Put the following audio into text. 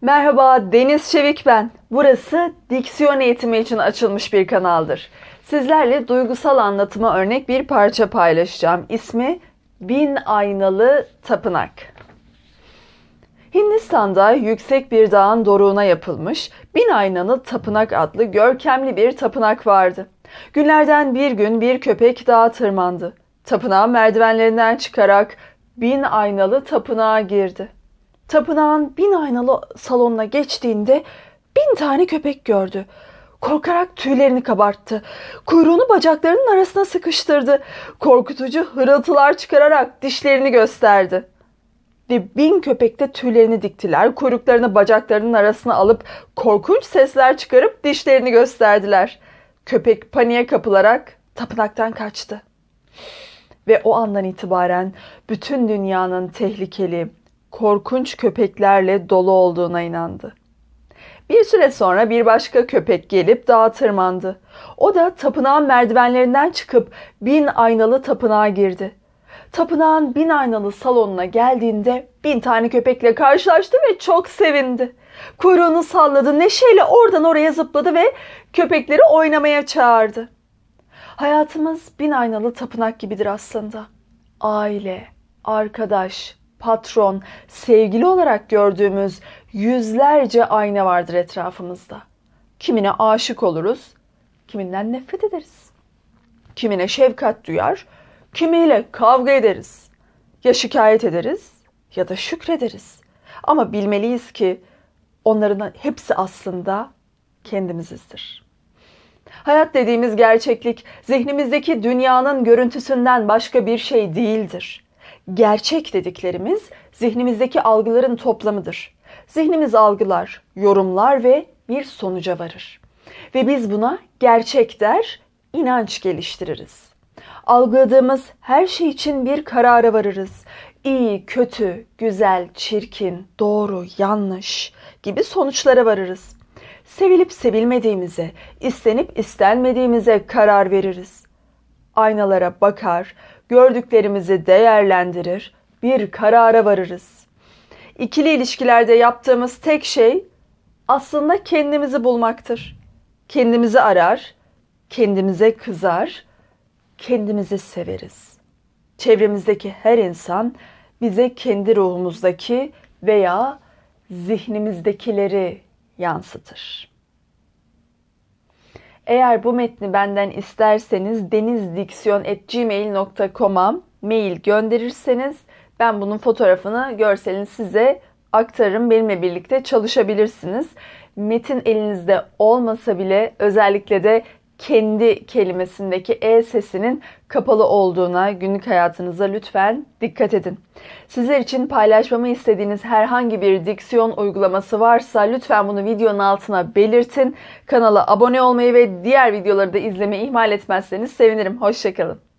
Merhaba, Deniz Çevik ben. Burası diksiyon eğitimi için açılmış bir kanaldır. Sizlerle duygusal anlatıma örnek bir parça paylaşacağım. İsmi Bin Aynalı Tapınak. Hindistan'da yüksek bir dağın doruğuna yapılmış Bin Aynalı Tapınak adlı görkemli bir tapınak vardı. Günlerden bir gün bir köpek dağa tırmandı. Tapınağın merdivenlerinden çıkarak bin aynalı tapınağa girdi. Tapınağın bin aynalı salonuna geçtiğinde bin tane köpek gördü. Korkarak tüylerini kabarttı. Kuyruğunu bacaklarının arasına sıkıştırdı. Korkutucu hırıltılar çıkararak dişlerini gösterdi. Ve bin köpek de tüylerini diktiler. Kuyruklarını bacaklarının arasına alıp korkunç sesler çıkarıp dişlerini gösterdiler. Köpek paniğe kapılarak tapınaktan kaçtı. Ve o andan itibaren bütün dünyanın tehlikeli, korkunç köpeklerle dolu olduğuna inandı. Bir süre sonra bir başka köpek gelip dağa tırmandı. O da tapınağın merdivenlerinden çıkıp bin aynalı tapınağa girdi. Tapınağın bin aynalı salonuna geldiğinde bin tane köpekle karşılaştı ve çok sevindi. Kuyruğunu salladı, neşeyle oradan oraya zıpladı ve köpekleri oynamaya çağırdı. Hayatımız bin aynalı tapınak gibidir aslında. Aile, arkadaş, patron, sevgili olarak gördüğümüz yüzlerce ayna vardır etrafımızda. Kimine aşık oluruz, kiminden nefret ederiz. Kimine şefkat duyar, kimiyle kavga ederiz. Ya şikayet ederiz ya da şükrederiz. Ama bilmeliyiz ki onların hepsi aslında kendimizizdir. Hayat dediğimiz gerçeklik zihnimizdeki dünyanın görüntüsünden başka bir şey değildir. Gerçek dediklerimiz zihnimizdeki algıların toplamıdır. Zihnimiz algılar, yorumlar ve bir sonuca varır. Ve biz buna gerçek der, inanç geliştiririz. Algıladığımız her şey için bir karara varırız. İyi, kötü, güzel, çirkin, doğru, yanlış gibi sonuçlara varırız. Sevilip sevilmediğimize, istenip istenmediğimize karar veririz. Aynalara bakar, gördüklerimizi değerlendirir, bir karara varırız. İkili ilişkilerde yaptığımız tek şey aslında kendimizi bulmaktır. Kendimizi arar, kendimize kızar, kendimizi severiz. Çevremizdeki her insan bize kendi ruhumuzdaki veya zihnimizdekileri yansıtır. Eğer bu metni benden isterseniz denizdiksiyon.gmail.com'a mail gönderirseniz ben bunun fotoğrafını, görselini size aktarırım. Benimle birlikte çalışabilirsiniz. Metin elinizde olmasa bile özellikle de kendi kelimesindeki e sesinin kapalı olduğuna günlük hayatınıza lütfen dikkat edin. Sizler için paylaşmamı istediğiniz herhangi bir diksiyon uygulaması varsa lütfen bunu videonun altına belirtin. Kanala abone olmayı ve diğer videoları da izlemeyi ihmal etmezseniz sevinirim. Hoşçakalın.